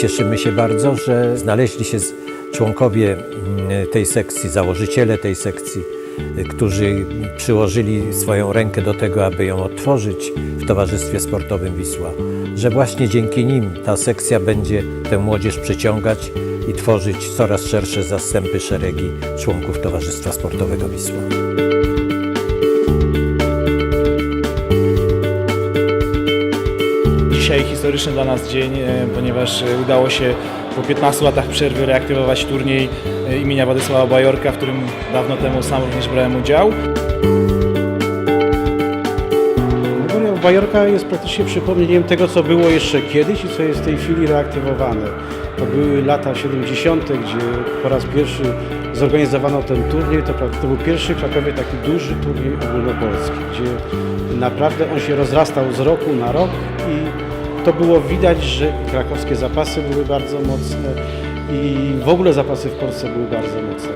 cieszymy się bardzo, że znaleźli się członkowie mm, tej sekcji, założyciele tej sekcji, którzy przyłożyli swoją rękę do tego, aby ją otworzyć w Towarzystwie Sportowym Wisła. Że właśnie dzięki nim ta sekcja będzie tę młodzież przyciągać i tworzyć coraz szersze zastępy, szeregi członków Towarzystwa Sportowego Wisła. Dzisiaj historyczny dla nas dzień, e, ponieważ e, udało się po 15 latach przerwy reaktywować turniej e, imienia Władysława Bajorka, w którym dawno temu sam również brałem udział. Memoria Bajorka jest praktycznie przypomnieniem tego, co było jeszcze kiedyś i co jest w tej chwili reaktywowane. To były lata 70., gdzie po raz pierwszy zorganizowano ten turniej. To, to był pierwszy Krakowie taki duży turniej ogólnopolski, gdzie naprawdę on się rozrastał z roku na rok to było widać, że krakowskie zapasy były bardzo mocne i w ogóle zapasy w Polsce były bardzo mocne.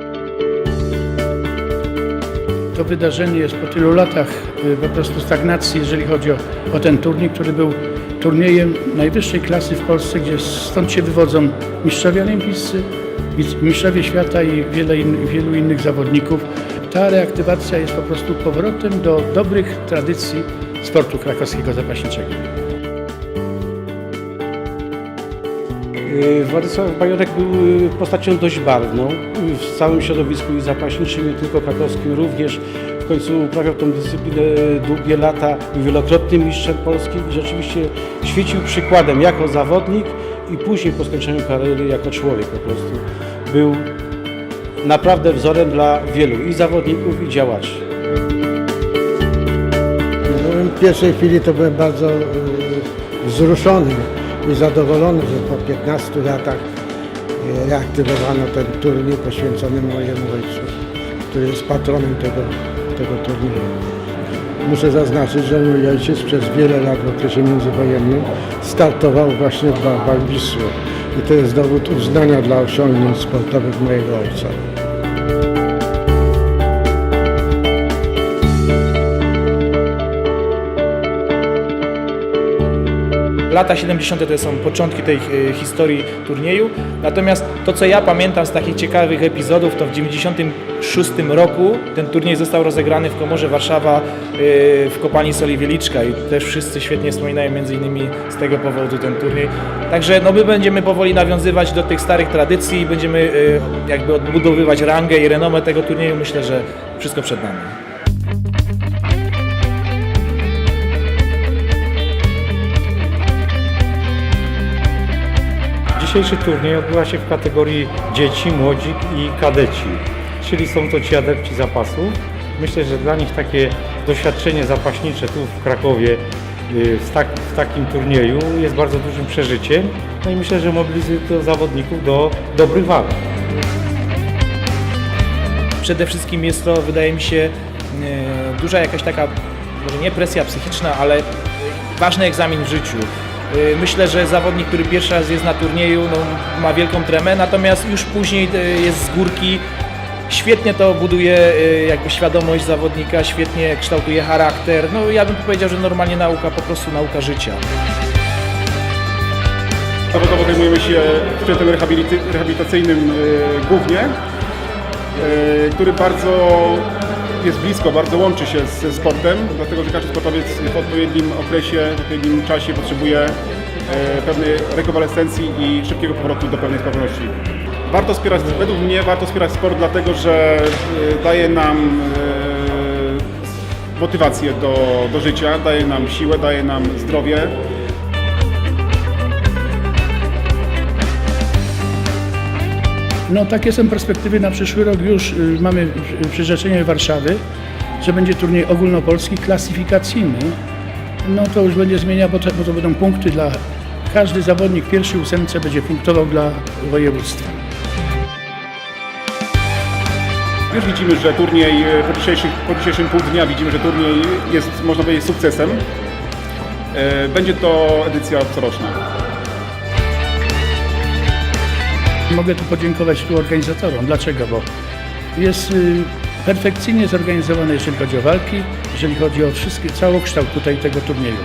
To wydarzenie jest po tylu latach y, po prostu stagnacji, jeżeli chodzi o, o ten turniej, który był turniejem najwyższej klasy w Polsce, gdzie stąd się wywodzą mistrzowie olimpijscy, mis- mistrzowie świata i wiele in, wielu innych zawodników. Ta reaktywacja jest po prostu powrotem do dobrych tradycji sportu krakowskiego zapaśniczego. Władysław Bajorek był y, postacią dość barwną y, w całym środowisku i zapaśniczym, nie tylko krakowskim, również w końcu uprawiał tę dyscyplinę długie lata, był wielokrotnym mistrzem Polski i rzeczywiście świecił przykładem jako zawodnik i później po skończeniu kariery jako człowiek po prostu. Był naprawdę wzorem dla wielu i zawodników i działaczy. No, w pierwszej chwili to byłem bardzo y, wzruszony i zadowolony, że po 15 latach y, reaktywowano ten turniej poświęcony mojemu ojcu, który jest patronem tego, tego turnieju. Muszę zaznaczyć, że mój ojciec przez wiele lat w okresie międzywojennym startował właśnie w barwach. I to jest dowód uznania dla osiągnięć sportowych mojego ojca. Lata 70. to są początki tej e, historii turnieju. Natomiast to, co ja pamiętam z takich ciekawych epizodów, to w 96 roku ten turniej został rozegrany w Komorze Warszawa e, w kopalni Soli Wieliczka i też wszyscy świetnie wspominają między innymi z tego powodu ten turniej. Także no, my będziemy powoli nawiązywać do tych starych tradycji i będziemy e, jakby odbudowywać rangę i renomę tego turnieju. Myślę, że wszystko przed nami. Dzisiejszy turniej odbywa się w kategorii dzieci, młodzik i kadeci, czyli są to ci adepci zapasów. Myślę, że dla nich takie doświadczenie zapaśnicze tu w Krakowie y, w, tak, w takim turnieju jest bardzo dużym przeżyciem. No i myślę, że mobilizuje to zawodników do dobrych walk. Przede wszystkim jest to, wydaje mi się, e, duża jakaś taka, może nie presja psychiczna, ale ważny egzamin w życiu. E, Myślę, że zawodnik, który pierwszy raz jest na turnieju, no, ma wielką tremę, natomiast już później e, jest z górki. Świetnie to buduje e, jakby świadomość zawodnika, świetnie kształtuje charakter. No ja bym powiedział, że normalnie nauka, po prostu nauka życia. Zawodowo zajmujemy się sprzętem rehabilitacyjnym głównie, który bardzo jest blisko, bardzo łączy się ze sportem, dlatego że każdy sportowiec w odpowiednim okresie, w odpowiednim czasie potrzebuje e, pewnej rekonwalescencji i szybkiego powrotu do pewnej sprawności. Warto wspierać, według mnie warto wspierać sport dlatego, że e, daje nam e, motywację do, do życia, daje nam siłę, daje nam zdrowie. No takie są perspektywy na przyszły rok. Już y, mamy y, przyrzeczenie Warszawy, że będzie turniej ogólnopolski, klasyfikacyjny. No to już będzie zmienia, bo to, bo to będą punkty dla... Każdy zawodnik w pierwszej ósemce będzie punktował dla województwa. Już widzimy, że turniej e, po, dzisiejszych, po dzisiejszym pół dnia widzimy, że turniej jest, można powiedzieć, sukcesem. E, Będzie to edycja coroczna. Mogę tu podziękować tu organizatorom. Dlaczego? Bo jest y, perfekcyjnie zorganizowane, jeżeli chodzi o walki, jeżeli chodzi o wszystkie, całokształt tutaj tego turnieju.